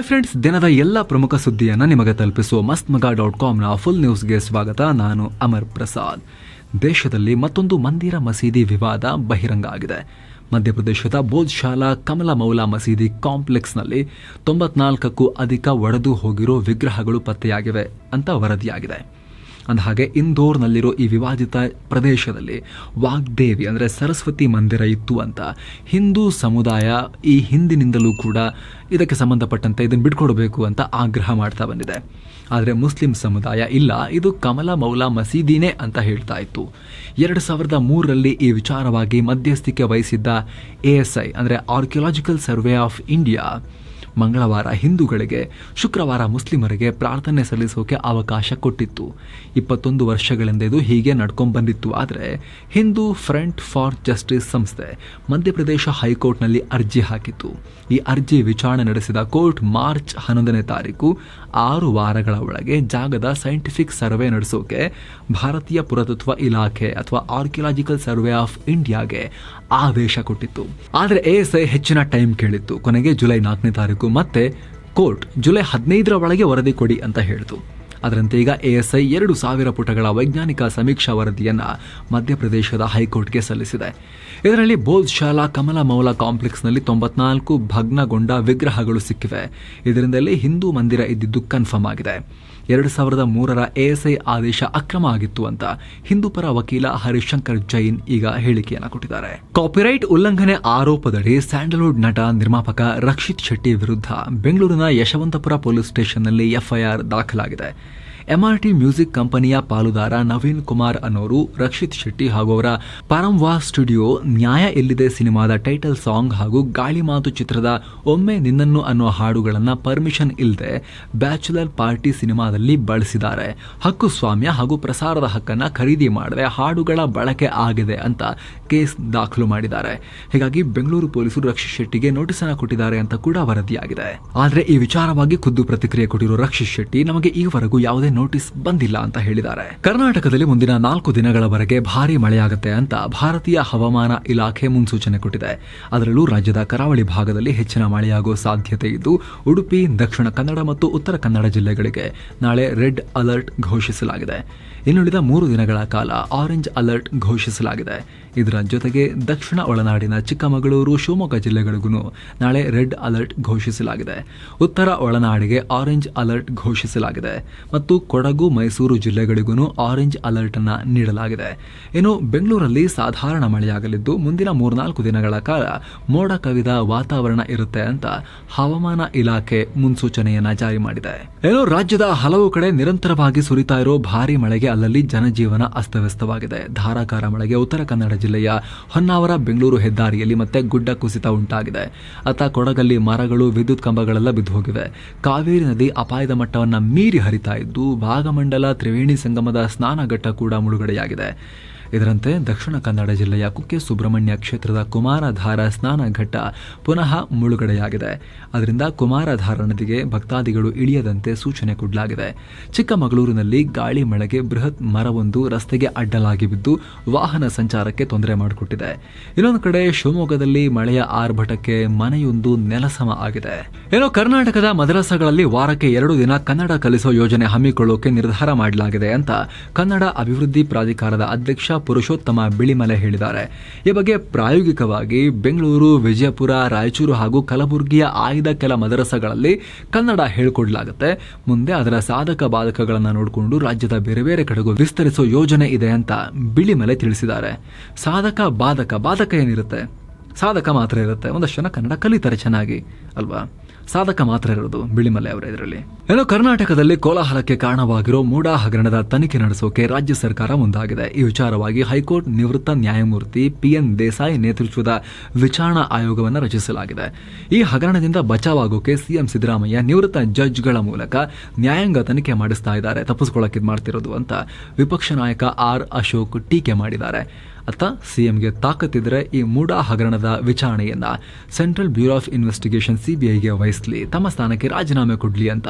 Hi friends ದಿನದ ಎಲ್ಲ ಪ್ರಮುಖ ಸುದ್ದಿಯನ್ನು ನಿಮಗೆ ತಲುಪಿಸುವ ಮಸ್ತ್ ಮಗ ಡಾಟ್ ಕಾಮ್ನ ಫುಲ್ ನ್ಯೂಸ್ಗೆ ಸ್ವಾಗತ. ನಾನು ಅಮರ್ ಪ್ರಸಾದ್. ದೇಶದಲ್ಲಿ ಮತ್ತೊಂದು ಮಂದಿರ ಮಸೀದಿ ವಿವಾದ ಬಹಿರಂಗ ಆಗಿದೆ. ಮಧ್ಯಪ್ರದೇಶದ ಬೋಧ್ಶಾಲಾ ಕಮಲ ಮೌಲಾ ಮಸೀದಿ ಕಾಂಪ್ಲೆಕ್ಸ್ನಲ್ಲಿ ತೊಂಬತ್ನಾಲ್ಕಕ್ಕೂ ಅಧಿಕ ಒಡೆದು ಹೋಗಿರೋ ವಿಗ್ರಹಗಳು ಪತ್ತೆಯಾಗಿವೆ ಅಂತ ವರದಿಯಾಗಿದೆ. ಅಂದಹಾಗೆ ಇಂದೋರ್ನಲ್ಲಿರೋ ಈ ವಿವಾದಿತ ಪ್ರದೇಶದಲ್ಲಿ ವಾಗ್ದೇವಿ ಅಂದರೆ ಸರಸ್ವತಿ ಮಂದಿರ ಇತ್ತು ಅಂತ. ಹಿಂದೂ ಸಮುದಾಯ ಈ ಹಿಂದಿನಿಂದಲೂ ಕೂಡ ಇದಕ್ಕೆ ಸಂಬಂಧಪಟ್ಟಂತೆ ಇದನ್ನು ಬಿಟ್ಕೊಡಬೇಕು ಅಂತ ಆಗ್ರಹ ಮಾಡ್ತಾ ಬಂದಿದೆ. ಆದರೆ ಮುಸ್ಲಿಂ ಸಮುದಾಯ ಇಲ್ಲ, ಇದು ಕಮಲ ಮೌಲಾ ಮಸೀದಿನೇ ಅಂತ ಹೇಳ್ತಾ ಇತ್ತು. ಎರಡು ಸಾವಿರದ ಮೂರರಲ್ಲಿ ಈ ವಿಚಾರವಾಗಿ ಮಧ್ಯಸ್ಥಿಕೆ ವಹಿಸಿದ್ದ ಎ ಎಸ್ ಐ ಅಂದರೆ ಆರ್ಕಿಯಾಲಜಿಕಲ್ ಸರ್ವೆ ಆಫ್ ಇಂಡಿಯಾ ಮಂಗಳವಾರ ಹಿಂದೂಗಳಿಗೆ, ಶುಕ್ರವಾರ ಮುಸ್ಲಿಮರಿಗೆ ಪ್ರಾರ್ಥನೆ ಸಲ್ಲಿಸೋಕೆ ಅವಕಾಶ ಕೊಟ್ಟಿತ್ತು. ಇಪ್ಪತ್ತೊಂದು ವರ್ಷಗಳಿಂದ ಇದು ಹೀಗೆ ನಡ್ಕೊಂಡು ಬಂದಿತ್ತು. ಆದರೆ ಹಿಂದೂ ಫ್ರಂಟ್ ಫಾರ್ ಜಸ್ಟಿಸ್ ಸಂಸ್ಥೆ ಮಧ್ಯಪ್ರದೇಶ ಹೈಕೋರ್ಟ್ನಲ್ಲಿ ಅರ್ಜಿ ಹಾಕಿತ್ತು. ಈ ಅರ್ಜಿ ವಿಚಾರಣೆ ನಡೆಸಿದ ಕೋರ್ಟ್ ಮಾರ್ಚ್ ಹನ್ನೊಂದನೇ ತಾರೀಕು ಆರು ವಾರಗಳ ಒಳಗೆ ಜಾಗದ ಸೈಂಟಿಫಿಕ್ ಸರ್ವೆ ನಡೆಸೋಕೆ ಭಾರತೀಯ ಪುರಾತತ್ವ ಇಲಾಖೆ ಅಥವಾ ಆರ್ಕಿಯಾಲಜಿಕಲ್ ಸರ್ವೆ ಆಫ್ ಇಂಡಿಯಾಗೆ ಆದೇಶ ಕೊಟ್ಟಿತ್ತು. ಆದರೆ ಐ ಹೆಚ್ಚಿನ ಟೈಮ್ ಕೇಳಿತ್ತು. ಕೊನೆಗೆ ಜುಲೈ ನಾಲ್ಕನೇ ತಾರೀಕು ಮತ್ತೆ ಕೋರ್ಟ್ ಜುಲೈ ಹದಿನೈದರ ಒಳಗೆ ವರದಿ ಕೊಡಿ ಅಂತ ಹೇಳಿತು. ಅದರಂತೆ ಈಗ ಎಎಸ್ಐ ಎರಡು ಸಾವಿರ ಪುಟಗಳ ವೈಜ್ಞಾನಿಕ ಸಮೀಕ್ಷಾ ವರದಿಯನ್ನು ಮಧ್ಯಪ್ರದೇಶದ ಹೈಕೋರ್ಟ್ಗೆ ಸಲ್ಲಿಸಿದೆ. ಇದರಲ್ಲಿ ಬೋಧ್ ಶಾಲಾ ಕಮಲ ಮೌಲ ಕಾಂಪ್ಲೆಕ್ಸ್ನಲ್ಲಿ ತೊಂಬತ್ನಾಲ್ಕು ಭಗ್ನಗೊಂಡ ವಿಗ್ರಹಗಳು ಸಿಕ್ಕಿವೆ. ಇದರಿಂದಲೇ ಹಿಂದೂ ಮಂದಿರ ಇದ್ದಿದ್ದು ಕನ್ಫರ್ಮ್ ಆಗಿದೆ. ಎರಡು ಸಾವಿರದ ಮೂರರ ಎಎಸ್ಐ ಆದೇಶ ಅಕ್ರಮ ಆಗಿತ್ತು ಅಂತ ಹಿಂದೂ ಪರ ವಕೀಲ ಹರಿಶಂಕರ್ ಜೈನ್ ಈಗ ಹೇಳಿಕೆಯನ್ನು ಕೊಟ್ಟಿದ್ದಾರೆ. ಕಾಪಿರೈಟ್ ಉಲ್ಲಂಘನೆ ಆರೋಪದಡಿ ಸ್ಯಾಂಡಲ್ವುಡ್ ನಟ ನಿರ್ಮಾಪಕ ರಕ್ಷಿತ್ ಶೆಟ್ಟಿ ವಿರುದ್ಧ ಬೆಂಗಳೂರಿನ ಯಶವಂತಪುರ ಪೊಲೀಸ್ ಸ್ಟೇಷನ್ನಲ್ಲಿ ಎಫ್ಐಆರ್ ದಾಖಲಾಗಿದೆ. ಎಂಆರ್ಟಿ ಮ್ಯೂಸಿಕ್ ಕಂಪನಿಯ ಪಾಲುದಾರ ನವೀನ್ ಕುಮಾರ್ ಅನ್ನೋರು, ರಕ್ಷಿತ್ ಶೆಟ್ಟಿ ಹಾಗೂ ಅವರ ಪರಂವಾ ಸ್ಟುಡಿಯೋ ನ್ಯಾಯ ಎಲ್ಲಿದೆ ಸಿನಿಮಾದ ಟೈಟಲ್ ಸಾಂಗ್ ಹಾಗೂ ಗಾಳಿ ಮಾತು ಚಿತ್ರದ ಒಮ್ಮೆ ನಿನ್ನನ್ನು ಅನ್ನೋ ಹಾಡುಗಳನ್ನು ಪರ್ಮಿಷನ್ ಇಲ್ಲದೆ ಬ್ಯಾಚುಲರ್ ಪಾರ್ಟಿ ಸಿನಿಮಾದಲ್ಲಿ ಬಳಸಿದ್ದಾರೆ. ಹಕ್ಕು ಸ್ವಾಮ್ಯ ಹಾಗೂ ಪ್ರಸಾರದ ಹಕ್ಕನ್ನು ಖರೀದಿ ಮಾಡದೆ ಹಾಡುಗಳ ಬಳಕೆ ಆಗಿದೆ ಅಂತ ಕೇಸ್ ದಾಖಲು ಮಾಡಿದ್ದಾರೆ. ಹೀಗಾಗಿ ಬೆಂಗಳೂರು ಪೊಲೀಸರು ರಕ್ಷಿತ್ ಶೆಟ್ಟಿಗೆ ನೋಟಿಸ್ ಅನ್ನು ಕೊಟ್ಟಿದ್ದಾರೆ ಅಂತ ಕೂಡ ವರದಿಯಾಗಿದೆ. ಆದರೆ ಈ ವಿಚಾರವಾಗಿ ಖುದ್ದು ಪ್ರತಿಕ್ರಿಯೆ ಕೊಟ್ಟಿರೋ ರಕ್ಷಿತ್ ಶೆಟ್ಟಿ, ನಮಗೆ ಈವರೆಗೂ ಯಾವುದೇ ನೋಟಿಸ್ ಬಂದಿಲ್ಲ ಅಂತ ಹೇಳಿದ್ದಾರೆ. ಕರ್ನಾಟಕದಲ್ಲಿ ಮುಂದಿನ ನಾಲ್ಕು ದಿನಗಳವರೆಗೆ ಭಾರಿ ಮಳೆಯಾಗುತ್ತೆ ಅಂತ ಭಾರತೀಯ ಹವಾಮಾನ ಇಲಾಖೆ ಮುನ್ಸೂಚನೆ ಕೊಟ್ಟಿದೆ. ಅದರಲ್ಲೂ ರಾಜ್ಯದ ಕರಾವಳಿ ಭಾಗದಲ್ಲಿ ಹೆಚ್ಚಿನ ಮಳೆಯಾಗುವ ಸಾಧ್ಯತೆ ಇದ್ದು, ಉಡುಪಿ, ದಕ್ಷಿಣ ಕನ್ನಡ ಮತ್ತು ಉತ್ತರ ಕನ್ನಡ ಜಿಲ್ಲೆಗಳಿಗೆ ನಾಳೆ ರೆಡ್ ಅಲರ್ಟ್ ಘೋಷಿಸಲಾಗಿದೆ. ಇನ್ನುಳಿದ ಮೂರು ದಿನಗಳ ಕಾಲ ಆರೆಂಜ್ ಅಲರ್ಟ್ ಘೋಷಿಸಲಾಗಿದೆ. ಇದರ ಜೊತೆಗೆ ದಕ್ಷಿಣ ಒಳನಾಡಿನ ಚಿಕ್ಕಮಗಳೂರು, ಶಿವಮೊಗ್ಗ ಜಿಲ್ಲೆಗಳಿಗೂ ನಾಳೆ ರೆಡ್ ಅಲರ್ಟ್ ಘೋಷಿಸಲಾಗಿದೆ. ಉತ್ತರ ಒಳನಾಡಿಗೆ ಆರೆಂಜ್ ಅಲರ್ಟ್ ಘೋಷಿಸಲಾಗಿದೆ. ಮತ್ತು ಕೊಡಗು, ಮೈಸೂರು ಜಿಲ್ಲೆಗಳಿಗೂ ಆರೆಂಜ್ ಅಲರ್ಟ್ ಅನ್ನು ನೀಡಲಾಗಿದೆ. ಇನ್ನು ಬೆಂಗಳೂರಲ್ಲಿ ಸಾಧಾರಣ ಮಳೆಯಾಗಲಿದ್ದು, ಮುಂದಿನ ಮೂರ್ನಾಲ್ಕು ದಿನಗಳ ಕಾಲ ಮೋಡ ಕವಿದ ವಾತಾವರಣ ಇರುತ್ತೆ ಅಂತ ಹವಾಮಾನ ಇಲಾಖೆ ಮುನ್ಸೂಚನೆಯನ್ನ ಜಾರಿ ಮಾಡಿದೆ. ಏನು ರಾಜ್ಯದ ಹಲವು ಕಡೆ ನಿರಂತರವಾಗಿ ಸುರಿತಾ ಇರೋ ಭಾರಿ ಮಳೆಗೆ ಅಲ್ಲಲ್ಲಿ ಜನಜೀವನ ಅಸ್ತವ್ಯಸ್ತವಾಗಿದೆ. ಧಾರಾಕಾರ ಮಳೆಗೆ ಉತ್ತರ ಕನ್ನಡ ಜಿಲ್ಲೆಯ ಹೊನ್ನಾವರ ಬೆಂಗಳೂರು ಹೆದ್ದಾರಿಯಲ್ಲಿ ಮತ್ತೆ ಗುಡ್ಡ ಕುಸಿತ ಉಂಟಾಗಿದೆ. ಅತ್ತ ಕೊಡಗಲ್ಲಿ ಮರಗಳು, ವಿದ್ಯುತ್ ಕಂಬಗಳೆಲ್ಲ ಬಿದ್ದು ಹೋಗಿವೆ. ಕಾವೇರಿ ನದಿ ಅಪಾಯದ ಮಟ್ಟವನ್ನು ಮೀರಿ ಹರಿತಾ ಇದ್ದು, ಭಾಗಮಂಡಲ ತ್ರಿವೇಣಿ ಸಂಗಮದ ಸ್ನಾನಘಟ್ಟ ಕೂಡ ಮುಳುಗಡೆಯಾಗಿದೆ. ಇದರಂತೆ ದಕ್ಷಿಣ ಕನ್ನಡ ಜಿಲ್ಲೆಯ ಕುಕ್ಕೆ ಸುಬ್ರಹ್ಮಣ್ಯ ಕ್ಷೇತ್ರದ ಕುಮಾರಧಾರ ಸ್ನಾನಘಟ್ಟ ಪುನಃ ಮುಳುಗಡೆಯಾಗಿದೆ. ಅದರಿಂದ ಕುಮಾರಧಾರ ನದಿಗೆ ಭಕ್ತಾದಿಗಳು ಇಳಿಯದಂತೆ ಸೂಚನೆ ಕೊಡಲಾಗಿದೆ. ಚಿಕ್ಕಮಗಳೂರಿನಲ್ಲಿ ಗಾಳಿ ಮಳೆಗೆ ಬೃಹತ್ ಮರವೊಂದು ರಸ್ತೆಗೆ ಅಡ್ಡಲಾಗಿ ಬಿದ್ದು ವಾಹನ ಸಂಚಾರಕ್ಕೆ ತೊಂದರೆ ಮಾಡಿಕೊಟ್ಟಿದೆ. ಇನ್ನೊಂದು ಕಡೆ ಶಿವಮೊಗ್ಗದಲ್ಲಿ ಮಳೆಯ ಆರ್ಭಟಕ್ಕೆ ಮನೆಯೊಂದು ನೆಲಸಮ ಆಗಿದೆ. ಏನೋ ಕರ್ನಾಟಕದ ಮದ್ರಸಾಗಳಲ್ಲಿ ವಾರಕ್ಕೆ ಎರಡು ದಿನ ಕನ್ನಡ ಕಲಿಸೋ ಯೋಜನೆ ಹಮ್ಮಿಕೊಳ್ಳೋಕೆ ನಿರ್ಧಾರ ಮಾಡಲಾಗಿದೆ ಅಂತ ಕನ್ನಡ ಅಭಿವೃದ್ಧಿ ಪ್ರಾಧಿಕಾರದ ಅಧ್ಯಕ್ಷ ಪುರುಷೋತ್ತಮ ಬಿಳಿಮಲೆ ಹೇಳಿದ್ದಾರೆ. ಈ ಬಗ್ಗೆ ಪ್ರಾಯೋಗಿಕವಾಗಿ ಬೆಂಗಳೂರು, ವಿಜಯಪುರ, ರಾಯಚೂರು ಹಾಗೂ ಕಲಬುರಗಿಯ ಆಯ್ದ ಕೆಲ ಮದರಸಗಳಲ್ಲಿ ಕನ್ನಡ ಹೇಳಿಕೊಡಲಾಗುತ್ತೆ. ಮುಂದೆ ಅದರ ಸಾಧಕ ಬಾಧಕಗಳನ್ನು ನೋಡಿಕೊಂಡು ರಾಜ್ಯದ ಬೇರೆ ಬೇರೆ ಕಡೆಗೂ ವಿಸ್ತರಿಸೋ ಯೋಜನೆ ಇದೆ ಅಂತ ಬಿಳಿಮಲೆ ತಿಳಿಸಿದ್ದಾರೆ. ಸಾಧಕ, ಬಾಧಕ ಬಾಧಕ ಏನಿರುತ್ತೆ? ಸಾಧಕ ಮಾತ್ರ ಇರುತ್ತೆ. ಒಂದಷ್ಟು ಜನ ಕನ್ನಡ ಕಲಿತಾರೆ ಚೆನ್ನಾಗಿ. ಅಲ್ವಾ? ಸಾಧಕ ಮಾತ್ರ ಇರೋದು ಬಿಳಿಮಲೆ ಅವರ ಇದರಲ್ಲಿ. ಏನೋ ಕರ್ನಾಟಕದಲ್ಲಿ ಕೋಲಾಹಲಕ್ಕೆ ಕಾರಣವಾಗಿರೋ ಮೂಡಾ ಹಗರಣದ ತನಿಖೆ ನಡೆಸೋಕೆ ರಾಜ್ಯ ಸರ್ಕಾರ ಮುಂದಾಗಿದೆ. ಈ ವಿಚಾರವಾಗಿ ಹೈಕೋರ್ಟ್ ನಿವೃತ್ತ ನ್ಯಾಯಮೂರ್ತಿ ಪಿಎನ್ ದೇಸಾಯಿ ನೇತೃತ್ವದ ವಿಚಾರಣಾ ಆಯೋಗವನ್ನು ರಚಿಸಲಾಗಿದೆ. ಈ ಹಗರಣದಿಂದ ಬಚಾವಾಗೋಕೆ ಸಿಎಂ ಸಿದ್ದರಾಮಯ್ಯ ನಿವೃತ್ತ ಜಡ್ಜ್ಗಳ ಮೂಲಕ ನ್ಯಾಯಾಂಗ ತನಿಖೆ ಮಾಡಿಸ್ತಾ ಇದ್ದಾರೆ. ತಪ್ಪಿಸ್ಕೊಳ್ಳೋಕೆ ಮಾಡ್ತಿರೋದು ಅಂತ ವಿಪಕ್ಷ ನಾಯಕ ಆರ್ ಅಶೋಕ್ ಟೀಕೆ ಮಾಡಿದ್ದಾರೆ. ಅತ್ತ ಸಿಎಂಗೆ ತಾಕತ್ತಿದ್ರೆ ಈ ಮೂಡಾ ಹಗರಣದ ವಿಚಾರಣೆಯನ್ನ ಸೆಂಟ್ರಲ್ ಬ್ಯೂರೋ ಆಫ್ ಇನ್ವೆಸ್ಟಿಗೇಷನ್ ಸಿಬಿಐಗೆ ವಹಿಸಲಿ. ತಮ್ಮ ಸ್ಥಾನಕ್ಕೆ ರಾಜೀನಾಮೆ ಕೊಡ್ಲಿ ಅಂತ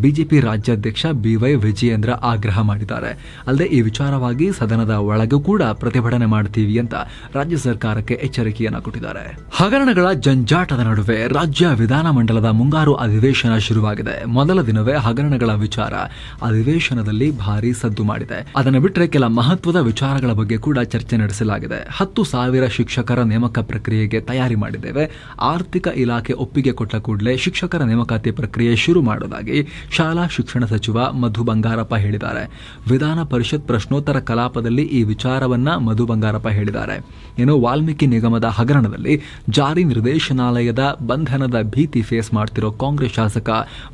ಬಿಜೆಪಿ ರಾಜ್ಯಾಧ್ಯಕ್ಷ ಬಿವೈ ವಿಜಯೇಂದ್ರ ಆಗ್ರಹ ಮಾಡಿದ್ದಾರೆ. ಅಲ್ಲದೆ ಈ ವಿಚಾರವಾಗಿ ಸದನದ ಒಳಗೂ ಕೂಡ ಪ್ರತಿಭಟನೆ ಮಾಡ್ತೀವಿ ಅಂತ ರಾಜ್ಯ ಸರ್ಕಾರಕ್ಕೆ ಎಚ್ಚರಿಕೆಯನ್ನು ಕೊಟ್ಟಿದ್ದಾರೆ. ಹಗರಣಗಳ ಜಂಜಾಟದ ನಡುವೆ ರಾಜ್ಯ ವಿಧಾನಮಂಡಲದ ಮುಂಗಾರು ಅಧಿವೇಶನ ಶುರುವಾಗಿದೆ. ಮೊದಲ ದಿನವೇ ಹಗರಣಗಳ ವಿಚಾರ ಅಧಿವೇಶನದಲ್ಲಿ ಭಾರಿ ಸದ್ದು ಮಾಡಿದೆ. ಅದನ್ನು ಬಿಟ್ಟರೆ ಕೆಲ ಮಹತ್ವದ ವಿಚಾರಗಳ ಬಗ್ಗೆ ಕೂಡ ಚರ್ಚೆ ನಡೆಸಲಾಗಿದೆ. ಹತ್ತು ಸಾವಿರ ಶಿಕ್ಷಕರ ನೇಮಕ ಪ್ರಕ್ರಿಯೆಗೆ ತಯಾರಿ ಮಾಡಿದ್ದೇವೆ. ಆರ್ಥಿಕ ಇಲಾಖೆ ಒಪ್ಪಿಗೆ ಕೊಟ್ಟ ಕೂಡಲೇ ಶಿಕ್ಷಕರ ನೇಮಕಾತಿ ಪ್ರಕ್ರಿಯೆ ಶುರು ಮಾಡೋದಾಗಿ ಶಾಲಾ ಶಿಕ್ಷಣ ಸಚಿವ ಮಧು ಬಂಗಾರಪ್ಪ ಹೇಳಿದ್ದಾರೆ. ವಿಧಾನ ಪರಿಷತ್ ಪ್ರಶ್ನೋತ್ತರ ಕಲಾಪದಲ್ಲಿ ಈ ವಿಚಾರವನ್ನ ಮಧು ಬಂಗಾರಪ್ಪ ಹೇಳಿದ್ದಾರೆ. ಇನ್ನು ವಾಲ್ಮೀಕಿ ನಿಗಮದ ಹಗರಣದಲ್ಲಿ ಜಾರಿ ನಿರ್ದೇಶನಾಲಯದ ಬಂಧನದ ಭೀತಿ ಫೇಸ್ ಮಾಡ್ತಿರೋ ಕಾಂಗ್ರೆಸ್ ಶಾಸಕ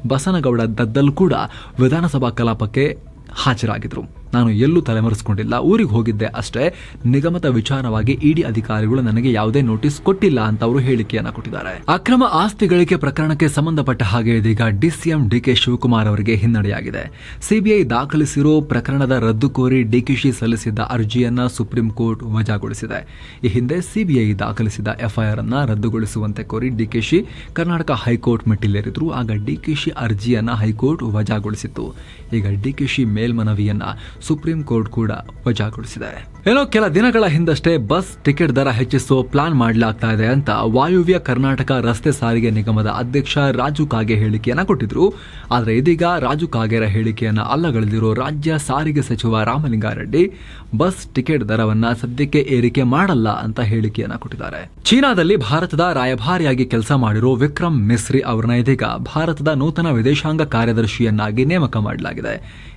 ಬಸನಗೌಡ ದದ್ದಲ್ ಕೂಡ ವಿಧಾನಸಭಾ ಕಲಾಪಕ್ಕೆ ಹಾಜರಾಗಿದ್ರು. ನಾನು ಎಲ್ಲೂ ತಲೆಮರೆಸಿಕೊಂಡಿಲ್ಲ. ಊರಿಗೆ ಹೋಗಿದ್ದೆ ಅಷ್ಟೇ. ನಿಗಮದ ವಿಚಾರವಾಗಿ ಇಡಿ ಅಧಿಕಾರಿಗಳು ನನಗೆ ಯಾವುದೇ ನೋಟಿಸ್ ಕೊಟ್ಟಿಲ್ಲ ಅಂತ ಅವರು ಹೇಳಿಕೆಯನ್ನ ಕೊಟ್ಟಿದ್ದಾರೆ. ಅಕ್ರಮ ಆಸ್ತಿ ಗಳಿಕೆ ಪ್ರಕರಣಕ್ಕೆ ಸಂಬಂಧಪಟ್ಟ ಹಾಗೆ ಇದೀಗ ಡಿಸಿಎಂ ಡಿಕೆ ಶಿವಕುಮಾರ್ ಅವರಿಗೆ ಹಿನ್ನಡೆಯಾಗಿದೆ. ಸಿಬಿಐ ದಾಖಲಿಸಿರೋ ಪ್ರಕರಣದ ರದ್ದು ಕೋರಿ ಡಿಕೆಶಿ ಸಲ್ಲಿಸಿದ್ದ ಅರ್ಜಿಯನ್ನ ಸುಪ್ರೀಂ ಕೋರ್ಟ್ ವಜಾಗೊಳಿಸಿದೆ. ಈ ಹಿಂದೆ ಸಿಬಿಐ ದಾಖಲಿಸಿದ ಎಫ್ಐಆರ್ ಅನ್ನ ರದ್ದುಗೊಳಿಸುವಂತೆ ಕೋರಿ ಡಿಕೆಶಿ ಕರ್ನಾಟಕ ಹೈಕೋರ್ಟ್ ಮೆಟ್ಟಿಲೇರಿದ್ರು. ಆಗ ಡಿಕೆಶಿ ಅರ್ಜಿಯನ್ನ ಹೈಕೋರ್ಟ್ ವಜಾಗೊಳಿಸಿತ್ತು. ಈಗ ಡಿಕೆಶಿ ಮೇಲ್ಮನವಿಯನ್ನ ಸುಪ್ರೀಂ ಕೋರ್ಟ್ ಕೂಡ ವಜಾಗೊಳಿಸಿದೆ ಏನೋ ಕೆಲ ದಿನಗಳ ಹಿಂದಷ್ಟೇ ಬಸ್ ಟಿಕೆಟ್ ದರ ಹೆಚ್ಚಿಸುವ ಪ್ಲಾನ್ ಮಾಡಲಾಗ್ತಾ ಇದೆ ಅಂತ ವಾಯುವ್ಯ ಕರ್ನಾಟಕ ರಸ್ತೆ ಸಾರಿಗೆ ನಿಗಮದ ಅಧ್ಯಕ್ಷ ರಾಜು ಕಾಗೆ ಹೇಳಿಕೆಯನ್ನ ಕೊಟ್ಟಿದ್ರು. ಆದರೆ ಇದೀಗ ರಾಜು ಕಾಗೆರ ಹೇಳಿಕೆಯನ್ನ ಅಲ್ಲಗಳೆದಿರೋ ರಾಜ್ಯ ಸಾರಿಗೆ ಸಚಿವ ರಾಮಲಿಂಗಾರೆಡ್ಡಿ ಬಸ್ ಟಿಕೆಟ್ ದರವನ್ನ ಸದ್ಯಕ್ಕೆ ಏರಿಕೆ ಮಾಡಲ್ಲ ಅಂತ ಹೇಳಿಕೆಯನ್ನ ಕೊಟ್ಟಿದ್ದಾರೆ. ಚೀನಾದಲ್ಲಿ ಭಾರತದ ರಾಯಭಾರಿಯಾಗಿ ಕೆಲಸ ಮಾಡಿರೋ ವಿಕ್ರಮ್ ಮಿಸ್ರಿ ಅವರನ್ನ ಇದೀಗ ಭಾರತದ ನೂತನ ವಿದೇಶಾಂಗ ಕಾರ್ಯದರ್ಶಿಯನ್ನಾಗಿ ನೇಮಕ ಮಾಡಲಾಗಿದೆ.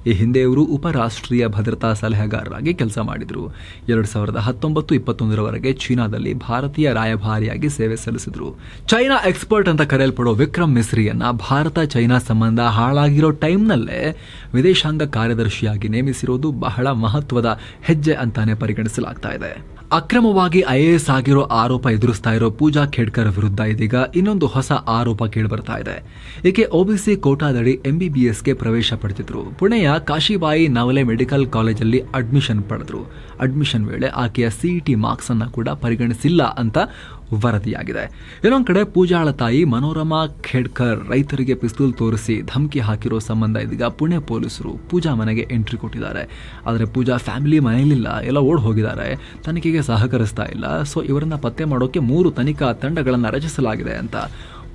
ಈ ಹಿಂದೆ ಇವರು ಉಪರಾಷ್ಟ್ರೀಯ ಭದ್ರತಾ ಸಲಹೆಗಾರರಾಗಿ ಕೆಲಸ ಮಾಡಿದ್ರು. ಎರಡು ಸಾವಿರದ ಹತ್ತೊಂಬತ್ತು ಇಪ್ಪತ್ತೊಂದರವರೆಗೆ ಚೀನಾದಲ್ಲಿ ಭಾರತೀಯ ರಾಯಭಾರಿಯಾಗಿ ಸೇವೆ ಸಲ್ಲಿಸಿದರು. ಚೈನಾ ಎಕ್ಸ್ಪರ್ಟ್ ಅಂತ ಕರೆಯಲ್ಪಡೋ ವಿಕ್ರಮ್ ಮಿಸ್ರಿಯನ್ನ ಭಾರತ ಚೈನಾ ಸಂಬಂಧ ಹಾಳಾಗಿರೋ ಟೈಮ್ನಲ್ಲೇ ವಿದೇಶಾಂಗ ಕಾರ್ಯದರ್ಶಿಯಾಗಿ ನೇಮಿಸಿರೋದು ಬಹಳ ಮಹತ್ವದ ಹೆಜ್ಜೆ ಅಂತಾನೆ ಪರಿಗಣಿಸಲಾಗ್ತಾ ಇದೆ. ಅಕ್ರಮವಾಗಿ ಐಎಎಸ್ ಆಗಿರೋ ಆರೋಪ ಎದುರಿಸ್ತಾ ಇರೋ ಪೂಜಾ ಖೇಡ್ಕರ್ ವಿರುದ್ಧ ಇದೀಗ ಇನ್ನೊಂದು ಹೊಸ ಆರೋಪ ಕೇಳಿಬರ್ತಾ ಇದೆ. ಈಕೆ ಒಬಿಸಿ ಕೋಟಾದಡಿ ಎಂಬಿಬಿಎಸ್ಗೆ ಪ್ರವೇಶ ಪಡೆದಿದ್ರು. ಪುಣೆಯ ಕಾಶಿಬಾಯಿ ನವಲೆ ಮೆಡಿಕಲ್ ಕಾಲೇಜಲ್ಲಿ ಅಡ್ಮಿಷನ್ ಪಡೆದ್ರು. ಅಡ್ಮಿಷನ್ ವೇಳೆ ಆಕೆಯ ಸಿ ಇ ಟಿ ಮಾರ್ಕ್ಸನ್ನು ಕೂಡ ಪರಿಗಣಿಸಿಲ್ಲ ಅಂತ ವರದಿಯಾಗಿದೆ. ಇನ್ನೊಂದು ಕಡೆ ಪೂಜಾಳ ತಾಯಿ ಮನೋರಮಾ ಖೇಡ್ಕರ್ ರೈತರಿಗೆ ಪಿಸ್ತೂಲ್ ತೋರಿಸಿ ಧಮಕಿ ಹಾಕಿರೋ ಸಂಬಂಧ ಇದೀಗ ಪುಣೆ ಪೊಲೀಸರು ಪೂಜಾ ಮನೆಗೆ ಎಂಟ್ರಿ ಕೊಟ್ಟಿದ್ದಾರೆ. ಆದರೆ ಪೂಜಾ ಫ್ಯಾಮಿಲಿ ಮನೆಯಲ್ಲಿಲ್ಲ, ಎಲ್ಲ ಓಡ್ ಹೋಗಿದ್ದಾರೆ. ತನಿಖೆಗೆ ಸಹಕರಿಸ್ತಾ ಇಲ್ಲ. ಸೊ ಇವರನ್ನ ಪತ್ತೆ ಮಾಡೋಕೆ ಮೂರು ತನಿಖಾ ತಂಡಗಳನ್ನು ರಚಿಸಲಾಗಿದೆ ಅಂತ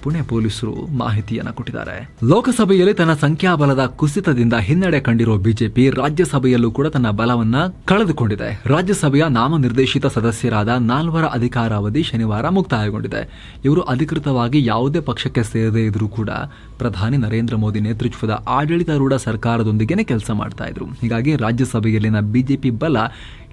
ಪುಣೆ ಪೊಲೀಸರು ಮಾಹಿತಿಯನ್ನ ಕೊಟ್ಟಿದ್ದಾರೆ. ಲೋಕಸಭೆಯಲ್ಲಿ ತನ್ನ ಸಂಖ್ಯಾಬಲದ ಕುಸಿತದಿಂದ ಹಿನ್ನಡೆ ಕಂಡಿರೋ ಬಿಜೆಪಿ ರಾಜ್ಯಸಭೆಯಲ್ಲೂ ಕೂಡ ತನ್ನ ಬಲವನ್ನ ಕಳೆದುಕೊಂಡಿದೆ. ರಾಜ್ಯಸಭೆಯ ನಾಮನಿರ್ದೇಶಿತ ಸದಸ್ಯರಾದ ನಾಲ್ವರ ಅಧಿಕಾರಾವಧಿ ಶನಿವಾರ ಮುಕ್ತಾಯಗೊಂಡಿದೆ. ಇವರು ಅಧಿಕೃತವಾಗಿ ಯಾವುದೇ ಪಕ್ಷಕ್ಕೆ ಸೇರದೇ ಇದ್ರೂ ಕೂಡ ಪ್ರಧಾನಿ ನರೇಂದ್ರ ಮೋದಿ ನೇತೃತ್ವದ ಆಡಳಿತಾರೂಢ ಸರ್ಕಾರದೊಂದಿಗೆ ಕೆಲಸ ಮಾಡ್ತಾ ಇದ್ರು. ಹೀಗಾಗಿ ರಾಜ್ಯಸಭೆಯಲ್ಲಿನ ಬಿಜೆಪಿ ಬಲ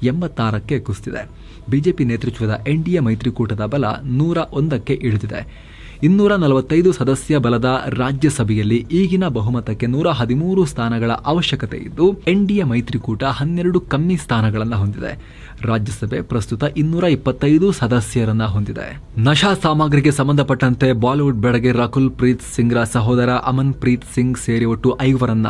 ಎಂಬತ್ತಾರಕ್ಕೆ ಕುಸಿದಿದೆ. ಬಿಜೆಪಿ ನೇತೃತ್ವದ ಎನ್ಡಿಎ ಮೈತ್ರಿಕೂಟದ ಬಲ ನೂರ ಒಂದಕ್ಕೆ ಇಳಿದಿದೆ. ಇನ್ನೂರ ನಲವತ್ತೈದು ಸದಸ್ಯ ಬಲದ ರಾಜ್ಯಸಭೆಯಲ್ಲಿ ಈಗಿನ ಬಹುಮತಕ್ಕೆ ನೂರ ಹದಿಮೂರು ಸ್ಥಾನಗಳ ಅವಶ್ಯಕತೆ ಇದ್ದು ಎನ್ಡಿಎ ಮೈತ್ರಿಕೂಟ ಹನ್ನೆರಡು ಕಮ್ಮಿ ಸ್ಥಾನಗಳನ್ನು ಹೊಂದಿದೆ. ರಾಜ್ಯಸಭೆ ಪ್ರಸ್ತುತ ಇನ್ನೂರ ಇಪ್ಪತ್ತೈದು ಸದಸ್ಯರನ್ನ ಹೊಂದಿದೆ. ನಶಾ ಸಾಮಗ್ರಿಗೆ ಸಂಬಂಧಪಟ್ಟಂತೆ ಬಾಲಿವುಡ್ ಬೆಡಗೆ ರಕುಲ್ ಪ್ರೀತ್ ಸಿಂಗ್ರ ಸಹೋದರ ಅಮನ್ ಪ್ರೀತ್ ಸಿಂಗ್ ಸೇರಿ ಒಟ್ಟು ಐವರನ್ನ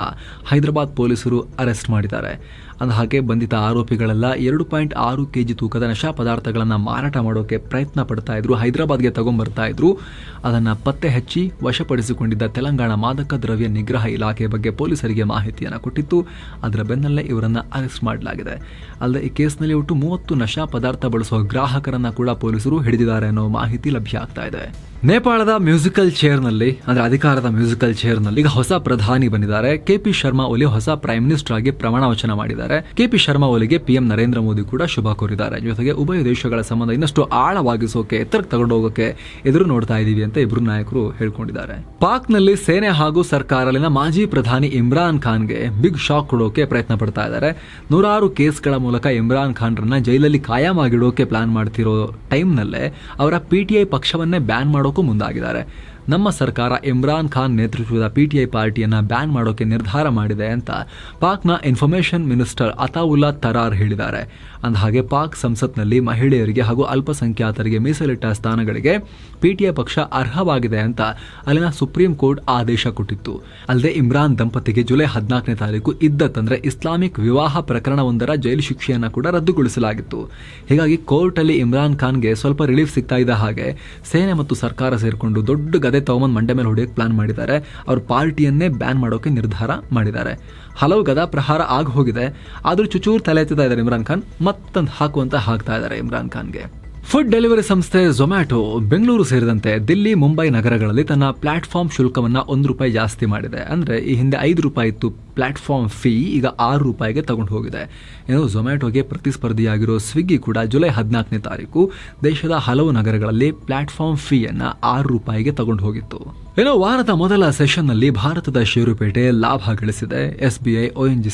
ಹೈದರಾಬಾದ್ ಪೊಲೀಸರು ಅರೆಸ್ಟ್ ಮಾಡಿದ್ದಾರೆ. ಅಂದಹಾಗೆ, ಬಂಧಿತ ಆರೋಪಿಗಳೆಲ್ಲ ಎರಡು ಪಾಯಿಂಟ್ ಆರು ಕೆಜಿ ತೂಕದ ನಶಾ ಪದಾರ್ಥಗಳನ್ನು ಮಾರಾಟ ಮಾಡೋಕೆ ಪ್ರಯತ್ನ ಪಡ್ತಾ ಇದ್ರು, ಹೈದರಾಬಾದ್ಗೆ ತಗೊಂಡ್ಬರ್ತಾ ಇದ್ರು. ಅದನ್ನು ಪತ್ತೆ ಹಚ್ಚಿ ವಶಪಡಿಸಿಕೊಂಡಿದ್ದ ತೆಲಂಗಾಣ ಮಾದಕ ದ್ರವ್ಯ ನಿಗ್ರಹ ಇಲಾಖೆ ಬಗ್ಗೆ ಪೊಲೀಸರಿಗೆ ಮಾಹಿತಿಯನ್ನು ಕೊಟ್ಟಿತ್ತು ಅದರ ಬೆನ್ನಲ್ಲೇ ಇವರನ್ನು ಅರೆಸ್ಟ್ ಮಾಡಲಾಗಿದೆ. ಅಲ್ಲದೆ ಈ ಕೇಸ್ನಲ್ಲಿ ಒಟ್ಟು ಮೂವತ್ತು ನಶಾ ಪದಾರ್ಥ ಬಳಸುವ ಗ್ರಾಹಕರನ್ನು ಕೂಡ ಪೊಲೀಸರು ಹಿಡಿದಿದ್ದಾರೆ ಅನ್ನೋ ಮಾಹಿತಿ ಲಭ್ಯ ಆಗ್ತಾ ಇದೆ. ನೇಪಾಳದ ಮ್ಯೂಸಿಕಲ್ ಚೇರ್ನಲ್ಲಿ, ಅಂದ್ರೆ ಅಧಿಕಾರದ ಮ್ಯೂಸಿಕಲ್ ಚೇರ್ನಲ್ಲಿ ಈಗ ಹೊಸ ಪ್ರಧಾನಿ ಬಂದಿದ್ದಾರೆ. ಕೆಪಿ ಶರ್ಮಾ ಒಲಿ ಹೊಸ ಪ್ರೈಮ್ ಮಿನಿಸ್ಟರ್ ಆಗಿ ಪ್ರಮಾಣ ವಚನ ಮಾಡಿದ್ದಾರೆ. ಕೆಪಿ ಶರ್ಮಾ ಒಲಿಗೆ ಪಿಎಂ ನರೇಂದ್ರ ಮೋದಿ ಕೂಡ ಶುಭ ಕೋರಿದ್ದಾರೆ. ಜೊತೆಗೆ ಉಭಯ ದೇಶಗಳ ಸಂಬಂಧ ಇನ್ನಷ್ಟು ಆಳವಾಗಿಸೋಕೆ, ಎತ್ತರಕ್ಕೆ ತಗೊಂಡೋಗೋಕೆ ಎದುರು ನೋಡ್ತಾ ಇದೀವಿ ಅಂತ ಇಬ್ರು ನಾಯಕರು ಹೇಳ್ಕೊಂಡಿದ್ದಾರೆ. ಪಾಕ್ನಲ್ಲಿ ಸೇನೆ ಹಾಗೂ ಸರ್ಕಾರಲ್ಲಿನ ಮಾಜಿ ಪ್ರಧಾನಿ ಇಮ್ರಾನ್ ಖಾನ್ಗೆ ಬಿಗ್ ಶಾಕ್ ಕೊಡೋಕೆ ಪ್ರಯತ್ನ ಪಡ್ತಾ ಇದ್ದಾರೆ. ನೂರಾರು ಕೇಸ್ಗಳ ಮೂಲಕ ಇಮ್ರಾನ್ ಖಾನ್ರನ್ನ ಜೈಲಲ್ಲಿ ಕಾಯಂ ಆಗಿಡೋಕೆ ಪ್ಲಾನ್ ಮಾಡ್ತಿರೋ ಟೈಮ್ನಲ್ಲೇ ಅವರ ಪಿಟಿಐ ಪಕ್ಷವನ್ನೇ ಬ್ಯಾನ್ ಮಾಡೋಕ್ಕೂ ಮುಂದಾಗಿದ್ದಾರೆ. ನಮ್ಮ ಸರ್ಕಾರ ಇಮ್ರಾನ್ ಖಾನ್ ನೇತೃತ್ವದ ಪಿಟಿಐ ಪಾರ್ಟಿಯನ್ನು ಬ್ಯಾನ್ ಮಾಡೋಕೆ ನಿರ್ಧಾರ ಮಾಡಿದೆ ಅಂತ ಪಾಕ್ನ ಇನ್ಫಾರ್ಮೇಷನ್ ಮಿನಿಸ್ಟರ್ ಅತಾವುಲ್ಲಾ ತರಾರ್ ಹೇಳಿದ್ದಾರೆ. ಅಂದಹಾಗೆ, ಪಾಕ್ ಸಂಸತ್ನಲ್ಲಿ ಮಹಿಳೆಯರಿಗೆ ಹಾಗೂ ಅಲ್ಪಸಂಖ್ಯಾತರಿಗೆ ಮೀಸಲಿಟ್ಟ ಸ್ಥಾನಗಳಿಗೆ ಪಿಟಿಐ ಪಕ್ಷ ಅರ್ಹವಾಗಿದೆ ಅಂತ ಅಲ್ಲಿನ ಸುಪ್ರೀಂ ಕೋರ್ಟ್ ಆದೇಶ ಕೊಟ್ಟಿತ್ತು. ಅಲ್ಲದೆ, ಇಮ್ರಾನ್ ದಂಪತಿಗೆ ಜುಲೈ ಹದಿನಾಲ್ಕನೇ ತಾರೀಕು ಇದ್ದತ್ತಂದ್ರೆ ಇಸ್ಲಾಮಿಕ್ ವಿವಾಹ ಪ್ರಕರಣವೊಂದರ ಜೈಲು ಶಿಕ್ಷೆಯನ್ನ ಕೂಡ ರದ್ದುಗೊಳಿಸಲಾಗಿತ್ತು. ಹೀಗಾಗಿ ಕೋರ್ಟ್ ಅಲ್ಲಿ ಇಮ್ರಾನ್ ಖಾನ್ಗೆ ಸ್ವಲ್ಪ ರಿಲೀಫ್ ಸಿಗ್ತಾ ಇದ್ದ ಹಾಗೆ ಸೇನೆ ಮತ್ತು ಸರ್ಕಾರ ಸೇರಿಕೊಂಡು ದೊಡ್ಡ ತಗೊಂಬಂದು ಮಂಡೆ ಮೇಲೆ ಹೊಡೆಯೋಕೆ ಪ್ಲಾನ್ ಮಾಡಿದ್ದಾರೆ. ಅವ್ರ ಪಾರ್ಟಿಯನ್ನೇ ಬ್ಯಾನ್ ಮಾಡೋಕೆ ನಿರ್ಧಾರ ಮಾಡಿದ್ದಾರೆ. ಹಲವು ಗದಾ ಪ್ರಹಾರ ಆಗಿ ಹೋಗಿದೆ. ಆದರೂ ಚುಚೂರು ತಲೆ ಎತ್ತುತ್ತಾ ಇದ್ದಾರೆ ಇಮ್ರಾನ್ ಖಾನ್. ಮತ್ತೊಂದು ಹಾಕುವಂತ ಹಾಕ್ತಾ ಇದ್ದಾರೆ ಇಮ್ರಾನ್ ಖಾನ್ಗೆ. ಫುಡ್ ಡೆಲಿವರಿ ಸಂಸ್ಥೆ ಝೊಮ್ಯಾಟೊ ಬೆಂಗಳೂರು ಸೇರಿದಂತೆ ದಿಲ್ಲಿ, ಮುಂಬೈ ನಗರಗಳಲ್ಲಿ ತನ್ನ ಪ್ಲಾಟ್ಫಾರ್ಮ್ ಶುಲ್ಕವನ್ನು ಒಂದು ರೂಪಾಯಿ ಜಾಸ್ತಿ ಮಾಡಿದೆ. ಅಂದರೆ ಈ ಹಿಂದೆ ಐದು ರೂಪಾಯಿ ಇತ್ತು ಪ್ಲಾಟ್ಫಾರ್ಮ್ ಫೀ ಈಗ ಆರು ರೂಪಾಯಿಗೆ ತಗೊಂಡು ಹೋಗಿದೆ. ಏನು ಝೊಮ್ಯಾಟೊಗೆ ಪ್ರತಿಸ್ಪರ್ಧಿಯಾಗಿರೋ ಸ್ವಿಗ್ಗಿ ಕೂಡ ಜುಲೈ ಹದಿನಾಲ್ಕನೇ ತಾರೀಕು ದೇಶದ ಹಲವು ನಗರಗಳಲ್ಲಿ ಪ್ಲಾಟ್ಫಾರ್ಮ್ ಫೀಯನ್ನು ಆರು ರೂಪಾಯಿಗೆ ತಗೊಂಡು ಹೋಗಿತ್ತು. ಏನೋ ವಾರದ ಮೊದಲ ಸೆಷನ್ನಲ್ಲಿ ಭಾರತದ ಷೇರುಪೇಟೆ ಲಾಭ ಗಳಿಸಿದೆ. S B I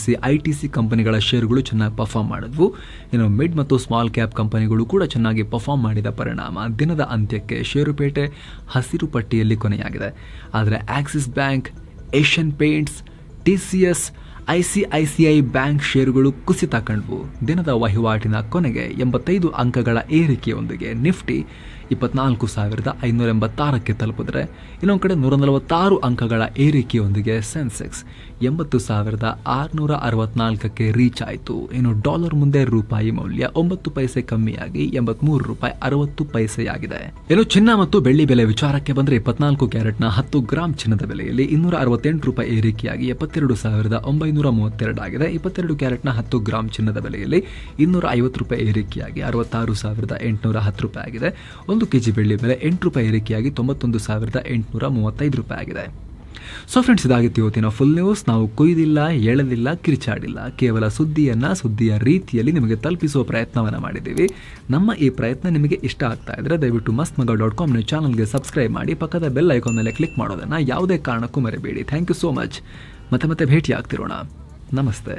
C, I T C ಕಂಪನಿಗಳ ಷೇರುಗಳು ಚೆನ್ನಾಗಿ ಪರ್ಫಾರ್ಮ್ ಮಾಡಿದ್ವು. ಇನ್ನು ಮಿಡ್ ಮತ್ತು ಸ್ಮಾಲ್ ಕ್ಯಾಪ್ ಕಂಪನಿಗಳು ಕೂಡ ಚೆನ್ನಾಗಿ ಪರ್ಫಾರ್ಮ್ ಮಾಡಿದ ಪರಿಣಾಮ ದಿನದ ಅಂತ್ಯಕ್ಕೆ ಷೇರುಪೇಟೆ ಹಸಿರು ಪಟ್ಟಿಯಲ್ಲಿ ಕೊನೆಯಾಗಿದೆ. ಆದರೆ Axis bank Asian paints T C S I C I C I bank ಷೇರುಗಳು ಕುಸಿತ ಕಂಡ್ವು. ದಿನದ ವಹಿವಾಟಿನ ಕೊನೆಗೆ ಎಂಬತ್ತೈದು ಅಂಕಗಳ ಏರಿಕೆಯೊಂದಿಗೆ ನಿಫ್ಟಿ ಇಪ್ಪತ್ನಾಲ್ಕು ಸಾವಿರದ ಐನೂರ ಎಂಬತ್ತಾರಕ್ಕೆ ತಲುಪಿದ್ರೆ ಇನ್ನೊಂದು ಕಡೆ ನೂರ ನಲವತ್ತಾರು ಅಂಕಗಳ ಏರಿಕೆಯೊಂದಿಗೆ ಸೆನ್ಸೆಕ್ಸ್ ಎಂಬತ್ತು ಸಾವಿರದ ಆರುನೂರ ಅರವತ್ನಾಲ್ಕಕ್ಕೆ ರೀಚ್ ಆಯಿತು. ಇನ್ನು ಡಾಲರ್ ಮುಂದೆ ರೂಪಾಯಿ ಮೌಲ್ಯ ಒಂಬತ್ತು ಪೈಸೆ ಕಮ್ಮಿಯಾಗಿ ಎಂಬತ್ಮೂರು ರೂಪಾಯಿ ಅರವತ್ತು ಪೈಸೆಯಾಗಿದೆ. ಇನ್ನು ಚಿನ್ನ ಮತ್ತು ಬೆಳ್ಳಿ ಬೆಲೆ ವಿಚಾರಕ್ಕೆ ಬಂದರೆ ಇಪ್ಪತ್ನಾಲ್ಕು ಕ್ಯಾರೆಟ್ನ ಹತ್ತು ಗ್ರಾಂ ಚಿನ್ನದ ಬೆಲೆಯಲ್ಲಿ ಇನ್ನೂರ ಅರವತ್ತೆಂಟು ರೂಪಾಯಿ ಏರಿಕೆಯಾಗಿ ಎಪ್ಪತ್ತೆರಡು ಸಾವಿರದ ಒಂಬೈನೂರ ಮೂವತ್ತೆರಡು ಆಗಿದೆ. ಇಪ್ಪತ್ತೆರಡು ಕ್ಯಾರೆಟ್ನ ಹತ್ತು ಗ್ರಾಂ ಚಿನ್ನದ ಬೆಲೆಯಲ್ಲಿ ಇನ್ನೂರ ಐವತ್ತು ರೂಪಾಯಿ ಏರಿಕೆಯಾಗಿ ಅರವತ್ತಾರು ಸಾವಿರದ ಎಂಟುನೂರ ಹತ್ತು ರೂಪಾಯಿ ಆಗಿದೆ. ಒಂದು ಕೆಜಿ ಬೆಳ್ಳಿ ಬೆಲೆ ಎಂಟು ರೂಪಾಯಿ ಏರಿಕೆಯಾಗಿ ತೊಂಬತ್ತೊಂದು ಸಾವಿರದ ಎಂಟುನೂರ ಮೂವತ್ತೈದು ರೂಪಾಯಿ ಆಗಿದೆ. ಸೊ ಫ್ರೆಂಡ್ಸ್ ಇದಾಗಿತ್ತು ಇವತ್ತಿನ ಫುಲ್ ನ್ಯೂಸ್ ನಾವು ಕೊಯ್ದಿಲ್ಲ, ಎಳೆದಿಲ್ಲ, ಕಿರಿಚಾಡಿಲ್ಲ. ಕೇವಲ ಸುದ್ದಿಯನ್ನ, ಸುದ್ದಿಯ ರೀತಿಯಲ್ಲಿ ನಿಮಗೆ ತಲುಪಿಸುವ ಪ್ರಯತ್ನವನ್ನು ಮಾಡಿದ್ದೀವಿ. ನಮ್ಮ ಈ ಪ್ರಯತ್ನ ನಿಮಗೆ ಇಷ್ಟ ಆಗ್ತಾ ಇದ್ರೆ ದಯವಿಟ್ಟು ಮಸ್ತ್ ಮಗ ಡಾಟ್ ಕಾಮ್ನ ಚಾನಲ್ಗೆ ಸಬ್ಸ್ಕ್ರೈಬ್ ಮಾಡಿ, ಪಕ್ಕದ ಬೆಲ್ ಐಕಾನ್ ಮೇಲೆ ಕ್ಲಿಕ್ ಮಾಡೋದನ್ನು ಯಾವುದೇ ಕಾರಣಕ್ಕೂ ಮರಿಬೇಡಿ. ಥ್ಯಾಂಕ್ ಯು ಸೋ ಮಚ್ ಮತ್ತೆ ಮತ್ತೆ ಭೇಟಿ ಆಗ್ತಿರೋಣ ನಮಸ್ತೆ.